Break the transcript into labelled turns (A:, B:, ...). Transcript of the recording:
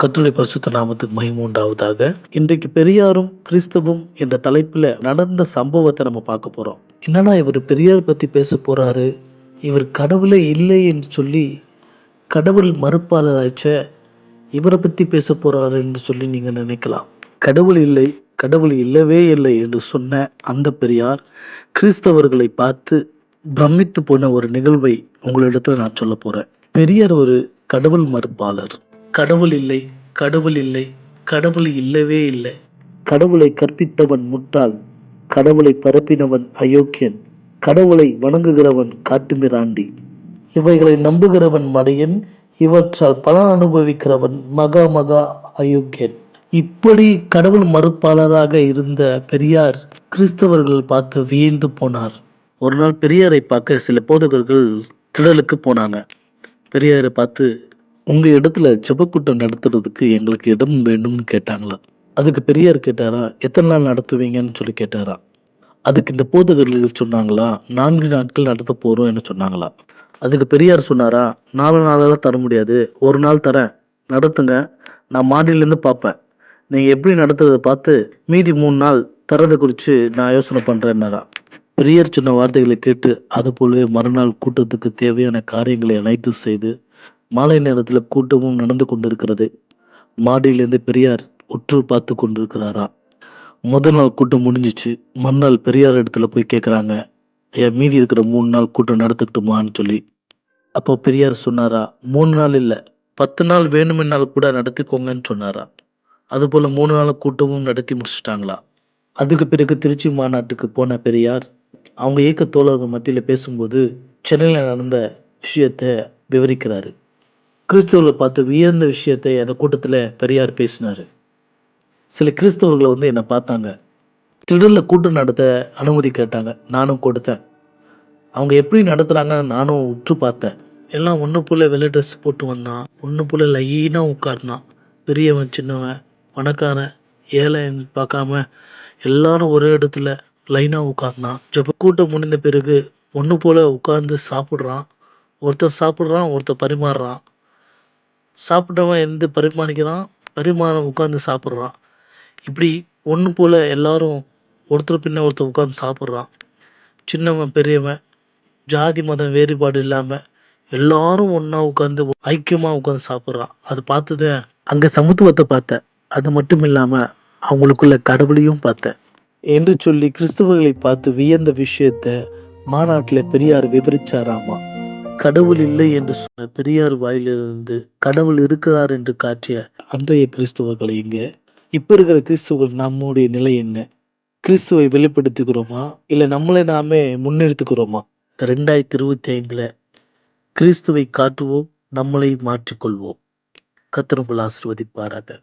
A: கர்த்தருடைய பரிசுத்த நாமத்துக்கு மகிமை உண்டாவதாக. இன்றைக்கு பெரியாரும் கிறிஸ்தவும் என்ற தலைப்பில் நடந்த சம்பவத்தை நம்ம பார்க்க போகிறோம் என்னன்னா இவர் பெரியார் பற்றி பேச போகிறாரு இவர் கடவுளே இல்லை என்று சொல்லி கடவுள் மறுப்பாளராச்ச இவரை பற்றி பேச போகிறாரு என்று சொல்லி நீங்கள் நினைக்கலாம். கடவுள் இல்லை கடவுள் இல்லவே இல்லை என்று சொன்ன அந்த பெரியார் கிறிஸ்தவர்களை பார்த்து பிரமித்து போன ஒரு நிகழ்வை உங்களிடத்தில் நான் சொல்ல போகிறேன் பெரியார் ஒரு கடவுள் மறுப்பாளர். கடவுள் இல்லை கடவுள் இல்லை கடவுள் இல்லவே இல்லை. கடவுளை கற்பித்தவன் முட்டாள் கடவுளை பரப்பினவன் அயோக்கியன் கடவுளை வணங்குகிறவன் காட்டுமிராண்டி. இவைகளை நம்புகிறவன் மடையன் இவற்றால் பலன் அனுபவிக்கிறவன் மகா மகா அயோக்கியன். இப்படி கடவுள் மறுப்பாளராக இருந்த பெரியார் கிறிஸ்தவர்கள் பார்த்து வியந்து போனார். ஒரு நாள் பெரியாரை பார்க்க சில போதகர்கள் திடலுக்கு போனாங்க. பெரியாரை பார்த்து உங்கள் இடத்துல செபக்கூட்டம் நடத்துறதுக்கு எங்களுக்கு இடம் வேண்டும்னு கேட்டாங்களா? அதுக்கு பெரியார் கேட்டாரா எத்தனை நாள் நடத்துவீங்கன்னு சொல்லி கேட்டாரா? அதுக்கு இந்த போதகர்கள் சொன்னாங்களா நான்கு நாட்கள் நடத்த போகிறோம் என்ன சொன்னாங்களா? அதுக்கு பெரியார் சொன்னாரா நாலு நாளெல்லாம் தர முடியாது ஒரு நாள் தரேன் நடத்துங்க நான் மாடியிலேருந்து பார்ப்பேன். நீங்கள் எப்படி நடத்துறதை பார்த்து மீதி மூணு நாள் தரதை குறித்து நான் யோசனை பண்ணுறேன்னாரா பெரியார் சொன்ன வார்த்தைகளை கேட்டு அது போலவே மறுநாள் கூட்டத்துக்கு தேவையான காரியங்களை அனைத்தும் செய்து மாலை நேரத்தில் கூட்டமும் நடந்து கொண்டிருக்கிறது. மாடியிலேருந்து பெரியார் உற்று பார்த்து கொண்டிருக்கிறாரா? முதல் நாள் கூட்டம் முடிஞ்சிச்சு. மறுநாள் பெரியார் இடத்துல போய் கேட்குறாங்க ஐயா மீதி இருக்கிற மூணு நாள் கூட்டம் நடத்துக்கிட்டுமான்னு சொல்லி. அப்போ பெரியார் சொன்னாரா மூணு நாள் இல்லை பத்து நாள் வேணுமென்னால் கூட நடத்திக்கோங்கன்னு சொன்னாரா. அதுபோல் மூணு நாள் கூட்டமும் நடத்தி முடிச்சிட்டாங்களா? அதுக்கு பிறகு திருச்சி மாநாட்டுக்கு போன பெரியார் அவங்க இயக்க தோழர்கள் மத்தியில் பேசும்போது சென்னையில் நடந்த விஷயத்தை விவரிக்கிறாரு. கிறிஸ்தவர்களை பார்த்து வியந்த விஷயத்தை அந்த கூட்டத்தில் பெரியார் பேசினார். சில கிறிஸ்தவர்களை வந்து என்னை பார்த்தாங்க. திடலில் கூட்டம் நடத்த அனுமதி கேட்டாங்க. நானும் கொடுத்தேன். அவங்க எப்படி நடத்துகிறாங்கன்னு நானும் உற்று பார்த்தேன். எல்லாம் ஒன்று போல் வெள்ளை ட்ரெஸ் போட்டு வந்தான். ஒன்று போல் லைனாக உட்கார்ந்தான். பெரியவன் சின்னவன் பணக்காரன் ஏழைன்னு பார்க்காம எல்லாரும் ஒரே இடத்துல லைனாக உட்கார்ந்தான். ஜப்ப கூட்டம் முடிந்த பிறகு ஒன்று போல் உட்கார்ந்து சாப்பிட்றான். ஒருத்தர் சாப்பிட்றான் ஒருத்தர் பரிமாறுறான். சாப்பிட்டவன் எந்த பரிமாறிக்கிறான் பரிமாணம் உட்காந்து சாப்பிட்றான். இப்படி ஒன்று போல் எல்லாரும் ஒருத்தர் பின்ன ஒருத்தர் உட்காந்து சாப்பிட்றான். சின்னவன் பெரியவன் ஜாதி மதம் வேறுபாடு இல்லாமல் எல்லாரும் ஒன்றா உட்காந்து ஐக்கியமாக உட்காந்து சாப்பிட்றான். அது பார்த்தது அங்கே சமத்துவத்தை பார்த்தேன் அது மட்டும் இல்லாமல் அவங்களுக்குள்ள கடவுளையும் பார்த்தேன் என்று சொல்லி கிறிஸ்தவர்களை பார்த்து வியந்த விஷயத்த மாநாட்டில் பெரியார் விவரிச்சாராமா? கடவுள் இல்லை என்று சொன்ன பெரியார் வாயிலிருந்து கடவுள் இருக்கிறார் என்று காட்டிய அன்றைய கிறிஸ்துவர்கள் இங்க இப்ப இருக்கிற கிறிஸ்துவர்கள் நம்முடைய நிலை என்ன? கிறிஸ்துவை வெளிப்படுத்திக்கிறோமா இல்லை நம்மளை நாமே முன்னெடுத்துக்கிறோமா? ரெண்டாயிரத்தி இருபத்தி ஐந்துல கிறிஸ்துவை காட்டுவோம் நம்மளை மாற்றிக்கொள்வோம். கத்திரங்கள் ஆசிர்வதிப்பாராக.